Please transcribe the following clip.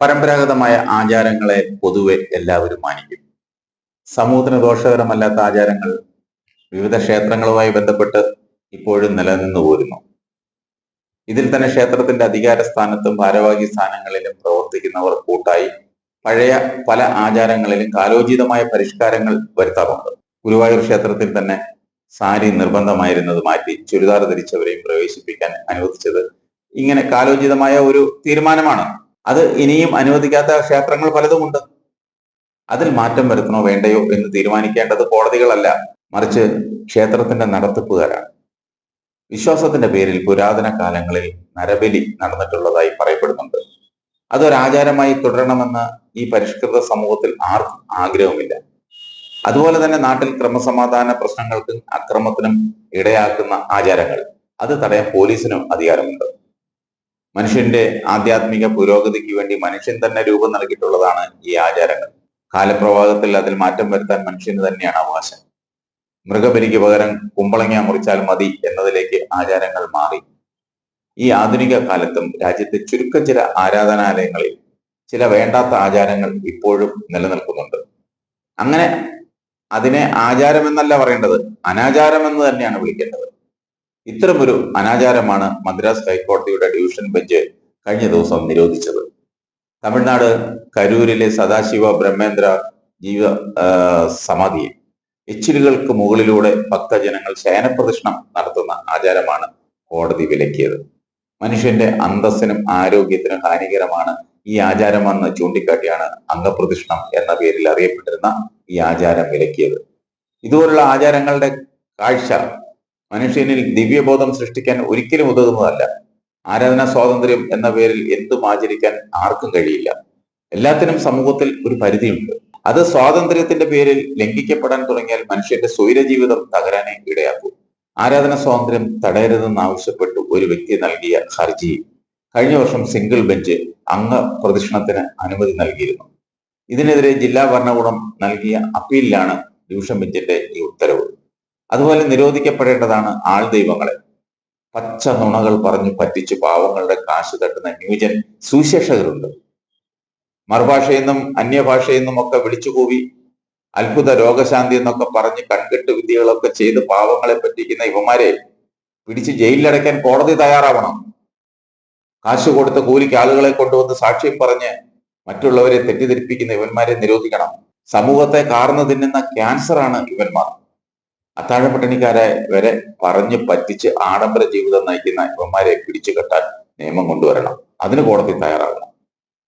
പരമ്പരാഗതമായ ആചാരങ്ങളെ പൊതുവെ എല്ലാവരും മാനിക്കും. സമൂഹത്തിന് ദോഷകരമല്ലാത്ത ആചാരങ്ങൾ വിവിധ ക്ഷേത്രങ്ങളുമായി ബന്ധപ്പെട്ട് ഇപ്പോഴും നിലനിന്നു പോരുന്നു. ഇതിൽ തന്നെ ക്ഷേത്രത്തിന്റെ അധികാര സ്ഥാനത്തും ഭാരവാഹി സ്ഥാനങ്ങളിലും പ്രവർത്തിക്കുന്നവർ കൂട്ടായി പഴയ പല ആചാരങ്ങളിലും കാലോചിതമായ പരിഷ്കാരങ്ങൾ വരുത്താറുണ്ട്. ഗുരുവായൂർ ക്ഷേത്രത്തിൽ തന്നെ സാരി നിർബന്ധമായിരുന്നത് മാറ്റി ചുരിദാർ ധരിച്ചവരെയും പ്രവേശിപ്പിക്കാൻ അനുവദിച്ചത് ഇങ്ങനെ കാലോചിതമായ ഒരു തീരുമാനമാണ്. അത് ഇനിയും അനുവദിക്കാത്ത ക്ഷേത്രങ്ങൾ പലതുമുണ്ട്. അതിൽ മാറ്റം വരുത്തണോ വേണ്ടയോ എന്ന് തീരുമാനിക്കേണ്ടത് കോടതികളല്ല മറിച്ച് ക്ഷേത്രത്തിന്റെ നടത്തിപ്പുകാരാണ്. വിശ്വാസത്തിന്റെ പേരിൽ പുരാതന കാലങ്ങളിൽ നരബലി നടന്നിട്ടുള്ളതായി പറയപ്പെടുന്നുണ്ട്. അതൊരാചാരമായി തുടരണമെന്ന് ഈ പരിഷ്കൃത സമൂഹത്തിൽ ആർക്കും ആഗ്രഹമില്ല അതുപോലെ തന്നെ നാട്ടിൽ ക്രമസമാധാന പ്രശ്നങ്ങൾക്കും അക്രമത്തിനും ഇടയാക്കുന്ന ആചാരങ്ങൾ. അത് തടയാൻ പോലീസിനും അധികാരമുണ്ട്. മനുഷ്യന്റെ ആധ്യാത്മിക പുരോഗതിക്ക് വേണ്ടി മനുഷ്യൻ തന്നെ രൂപം നൽകിയിട്ടുള്ളതാണ് ഈ ആചാരങ്ങൾ. കാലപ്രവാഹത്തിൽ അതിൽ മാറ്റം വരുത്താൻ മനുഷ്യന് തന്നെയാണ് അവകാശം. മൃഗബലിക്ക് പകരം കുമ്പളങ്ങ മുറിച്ചാൽ മതി എന്നതിലേക്ക് ആചാരങ്ങൾ മാറി. ഈ ആധുനിക കാലത്തും രാജ്യത്തെ ചുരുക്കം ചില ആരാധനാലയങ്ങളിൽ ചില വേണ്ടാത്ത ആചാരങ്ങൾ ഇപ്പോഴും നിലനിൽക്കുന്നുണ്ട്. അങ്ങനെ അതിനെ ആചാരമെന്നല്ല പറയേണ്ടത് അനാചാരം എന്ന് തന്നെയാണ് വിളിക്കേണ്ടത്. ഇത്തരമൊരു അനാചാരമാണ് മദ്രാസ് ഹൈക്കോടതിയുടെ ഡിവിഷൻ ബെഞ്ച് കഴിഞ്ഞ ദിവസം നിരോധിച്ചത്. തമിഴ്നാട് കരൂരിലെ സദാശിവ ബ്രഹ്മേന്ദ്ര ജീവ സമാധിയെ സമാധിയിൽ എച്ചിലുകൾക്ക് മുകളിലൂടെ ഭക്തജനങ്ങൾ ശയനപ്രദക്ഷിണം നടത്തുന്ന ആചാരമാണ് കോടതി വിലക്കിയത്. മനുഷ്യന്റെ അന്തസ്സിനും ആരോഗ്യത്തിനും ഹാനികരമാണ് ഈ ആചാരമെന്ന് ചൂണ്ടിക്കാട്ടിയാണ് അംഗപ്രദക്ഷിണം എന്ന പേരിൽ അറിയപ്പെട്ടിരുന്ന ഈ ആചാരം വിലക്കിയത്. ഇതുപോലുള്ള ആചാരങ്ങളുടെ കാഴ്ച മനുഷ്യനിൽ ദിവ്യബോധം സൃഷ്ടിക്കാൻ ഒരിക്കലും ഉതകുന്നതല്ല. ആരാധനാ സ്വാതന്ത്ര്യം എന്ന പേരിൽ എന്തും ആചരിക്കാൻ ആർക്കും കഴിയില്ല. എല്ലാത്തിനും സമൂഹത്തിൽ ഒരു പരിധിയുണ്ട്. അത് സ്വാതന്ത്ര്യത്തിന്റെ പേരിൽ ലംഘിക്കപ്പെടാൻ തുടങ്ങിയാൽ മനുഷ്യന്റെ സ്വൈരജീവിതം തകരാനെ ഇടയാക്കും. ആരാധന സ്വാതന്ത്ര്യം തടയരുതെന്ന് ആവശ്യപ്പെട്ടു ഒരു വ്യക്തി നൽകിയ ഹർജി കഴിഞ്ഞ വർഷം സിംഗിൾ ബെഞ്ച് അംഗ പ്രദക്ഷിണത്തിന് അനുമതി നൽകിയിരുന്നു. ഇതിനെതിരെ ജില്ലാ ഭരണകൂടം നൽകിയ അപ്പീലിലാണ് ഡിവിഷൻ ബെഞ്ചിന്റെ ഈ ഉത്തരവ്. അതുപോലെ നിരോധിക്കപ്പെടേണ്ടതാണ് ആൾ ദൈവങ്ങളെ. പച്ച നുണകൾ പറഞ്ഞു പറ്റിച്ച് പാവങ്ങളുടെ കാശ് തട്ടുന്ന ന്യൂജൻ സുശേഷകരുണ്ട് മറുഭാഷയെന്നും അന്യഭാഷയെന്നും ഒക്കെ വിളിച്ചുകൂവി അത്ഭുത രോഗശാന്തി എന്നൊക്കെ പറഞ്ഞ് കൺകെട്ട് വിദ്യകളൊക്കെ ചെയ്ത് പാവങ്ങളെ പറ്റിക്കുന്ന ഇവന്മാരെ പിടിച്ച് ജയിലിലടയ്ക്കാൻ കോടതി തയ്യാറാവണം. കാശ് കൊടുത്ത കൂലിക്ക് ആളുകളെ കൊണ്ടുവന്ന് സാക്ഷ്യം പറഞ്ഞ് മറ്റുള്ളവരെ തെറ്റിദ്ധരിപ്പിക്കുന്ന ഇവന്മാരെ നിരോധിക്കണം. സമൂഹത്തെ കാർന്നു തിന്നുന്ന ക്യാൻസറാണ് ഇവന്മാർ. അത്താഴപ്പട്ടിണിക്കാരെ വരെ പറഞ്ഞു പറ്റിച്ച് ആഡംബര ജീവിതം നയിക്കുന്ന ഇവന്മാരെ പിടിച്ചു കെട്ടാൻ നിയമം കൊണ്ടുവരണം. അതിന് കോടതി തയ്യാറാകണം.